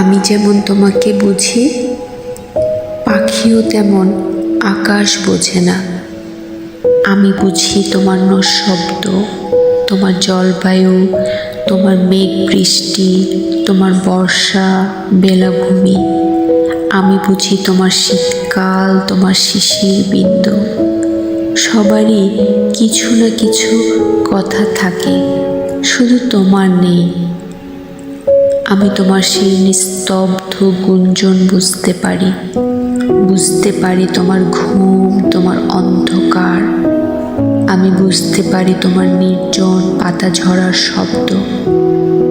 আমি যেমন তোমাকে বুঝি, পাখিও তেমন আকাশ বোঝে না। আমি বুঝি তোমার শব্দ তোমার জলবায়ু, তোমার মেঘ বৃষ্টি তোমার বর্ষা, বেলাভূমি। আমি বুঝি তোমার শীতকাল, তোমার শিশির বিন্দু সবারই কিছু না কিছু কথা থাকে, শুধু তোমার নেই। আমি তোমার সেই নিস্তব্ধ গুঞ্জন বুঝতে পারি। বুঝতে পারি তোমার ঘুম, তোমার অন্ধকার। আমি বুঝতে পারি তোমার নির্জন পাতা ঝরার শব্দ।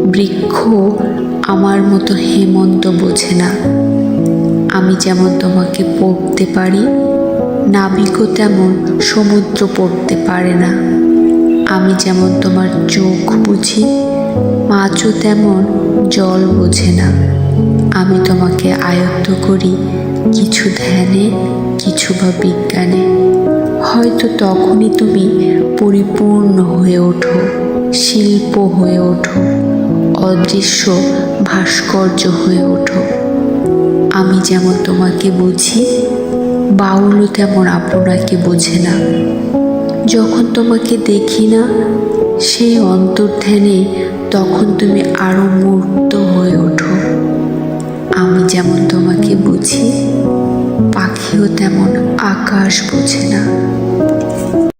বৃক্ষ আমার মতো হেমন্ত বোঝে না। আমি যেমন তোমাকে পড়তে পারি, নাবিকও তেমন সমুদ্র পড়তে পারে না। আমি যেমন তোমার চোখ বুঝি, মাছও তেমন জল বোঝে না। আমি তোমাকে আয়ত্ত করি কিছু ধ্যানে, কিছু বা বিজ্ঞানে। হয়তো তখনই তুমি পরিপূর্ণ হয়ে ওঠো, শিল্প হয়ে ওঠো, অদৃশ্য ভাস্কর্য হয়ে ওঠো। আমি যেমন তোমাকে বুঝি, বাউলও তেমন আপনাকে বোঝে না। যখন তোমাকে দেখি না সেই অন্তর্ধ্যানে তখন তুমি আরও মূর্ত হয়ে ওঠো। আমি যেমন তোমাকে বুঝি, পাখিও তেমন আকাশ বোঝে না।